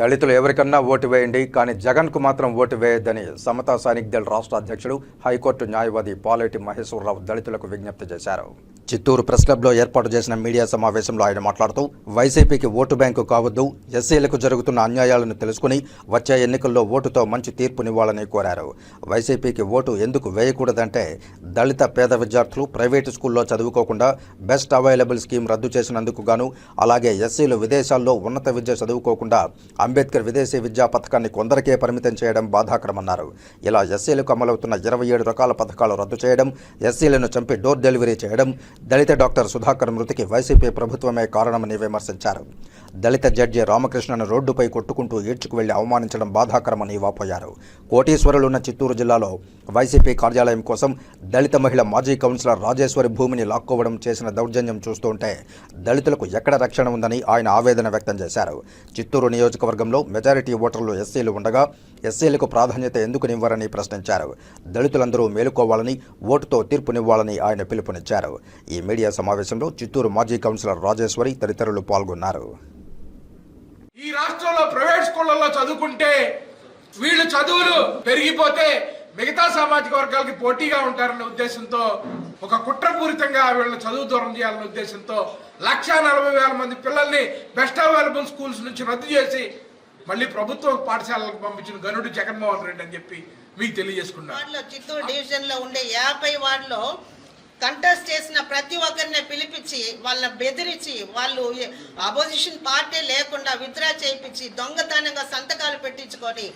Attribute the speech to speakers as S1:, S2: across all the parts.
S1: దళితులు ఎవరికన్నా ఓటు వేయండి కానీ జగన్కు మాత్రం ఓటు వేయొద్దని సమతా సైనిక్ దళ రాష్ట్ర అధ్యక్షుడు హైకోర్టు న్యాయవాది పాలేటి మహేశ్వరరావు దళితులకు విజ్ఞప్తి చేశారు. చిత్తూరు ప్రెస్ క్లబ్లో ఏర్పాటు చేసిన మీడియా సమావేశంలో ఆయన మాట్లాడుతూ వైసీపీకి ఓటు బ్యాంకు కావద్దు ఎస్సీలకు జరుగుతున్న అన్యాయాలను తెలుసుకుని వచ్చే ఎన్నికల్లో ఓటుతో మంచి తీర్పునివ్వాలని కోరారు. వైసీపీకి ఓటు ఎందుకు వేయకూడదంటే దళిత పేద విద్యార్థులు ప్రైవేటు స్కూల్లో చదువుకోకుండా బెస్ట్ అవైలబుల్ స్కీమ్ రద్దు చేసినందుకు గాను అలాగే ఎస్సీలు విదేశాల్లో ఉన్నత విద్య చదువుకోకుండా అంబేద్కర్ విదేశీ విద్యా పథకాన్ని కొందరికే పరిమితం చేయడం బాధాకరమన్నారు. ఇలా ఎస్సీలకు అమలవుతున్న ఇరవై ఏడు రకాల పథకాలు రద్దు చేయడం ఎస్సీలను చంపి డోర్ డెలివరీ చేయడం దళిత డాక్టర్ సుధాకర్ మృతికి వైసీపీ ప్రభుత్వమే కారణమని విమర్శించారు. దళిత జడ్జి రామకృష్ణను రోడ్డుపై కొట్టుకుంటూ ఈడ్చుకు వెళ్ళి అవమానించడం బాధాకరమని వాపోయారు. కోటీశ్వరులున్న చిత్తూరు జిల్లాలో వైసీపీ కార్యాలయం కోసం దళిత మహిళ మాజీ కౌన్సిలర్ రాజేశ్వరి భూమిని లాక్కోవడం చేసిన దౌర్జన్యం చూస్తుంటే దళితులకు ఎక్కడ రక్షణ ఉందని ఆయన ఆవేదన వ్యక్తం చేశారు. చిత్తూరు నియోజకవర్గంలో మెజారిటీ ఓటర్లు ఎస్సీలు ఉండగా ఎస్సీలకు ప్రాధాన్యత ఎందుకునివ్వరని ప్రశ్నించారు. దళితులందరూ మేలుకోవాలని ఓటుతో తీర్పునివ్వాలని ఆయన పిలుపునిచ్చారు. ఈ మీడియా సమావేశంలో చిత్తూరు మాజీ కౌన్సిలర్ రాజేశ్వరి తదితరులు పాల్గొన్నారు.
S2: ఈ రాష్ట్రంలో ప్రైవేట్ స్కూళ్ళలో చదువుకుంటే వీళ్ళు చదువులు పెరిగిపోతే మిగతా సామాజిక వర్గాలకి పోటీగా ఉంటారన్న ఉద్దేశంతో ఒక కుట్రపూరితంగా వీళ్ళని చదువు దూరం చేయాలనే ఉద్దేశంతో లక్షా నలభై వేల మంది పిల్లల్ని బెస్ట్ అవైలబుల్ స్కూల్స్ నుంచి రద్దు చేసి మళ్ళీ ప్రభుత్వ పాఠశాలకు పంపించిన గనుడు జగన్మోహన్ రెడ్డి అని చెప్పి మీకు తెలియజేసుకున్నాను
S3: చిత్తూరు డివిజన్లో ఉండే యాభై వార్డులో కంటెస్ట్ చేసిన ప్రతి ఒక్కరిని పిలిపించి వాళ్ళని బెదిరించి వాళ్ళు అపోజిషన్ పార్టీ లేకుండా విత్డ్రా చేయించి దొంగతనంగా సంతకాలు పెట్టించుకొని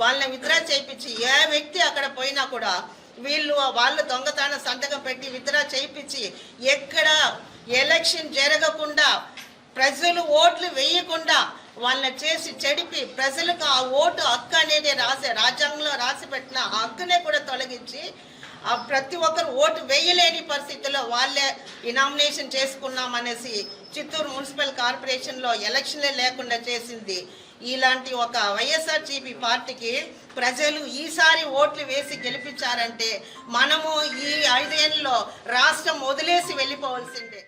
S3: వాళ్ళని విత్డ్రా చేయించి ఏ వ్యక్తి అక్కడ పోయినా కూడా వీళ్ళు వాళ్ళు దొంగతన సంతకం పెట్టి విత్డ్రా చేయించి ఎక్కడ ఎలక్షన్ జరగకుండా ప్రజలు ఓట్లు వేయకుండా వాళ్ళని చేసి చెడిపి ప్రజలకు ఆ ఓటు హక్కు అనేది రాసే రాజ్యాంగంలో రాసి పెట్టిన ఆ హక్కునే కూడా తొలగించి ఆ ప్రతి ఒక్కరు ఓటు వేయలేని పరిస్థితుల్లో వాళ్ళే ఇనామినేషన్ చేసుకున్నాం అనేసి చిత్తూరు మున్సిపల్ కార్పొరేషన్లో ఎలక్షన్లే లేకుండా చేసింది. ఇలాంటి ఒక వైఎస్ఆర్సీపీ పార్టీకి ప్రజలు ఈసారి ఓట్లు వేసి గెలిపించారంటే మనము ఈ ఐదేళ్ళలో రాష్ట్రం వదిలేసి వెళ్ళిపోవాల్సిందే.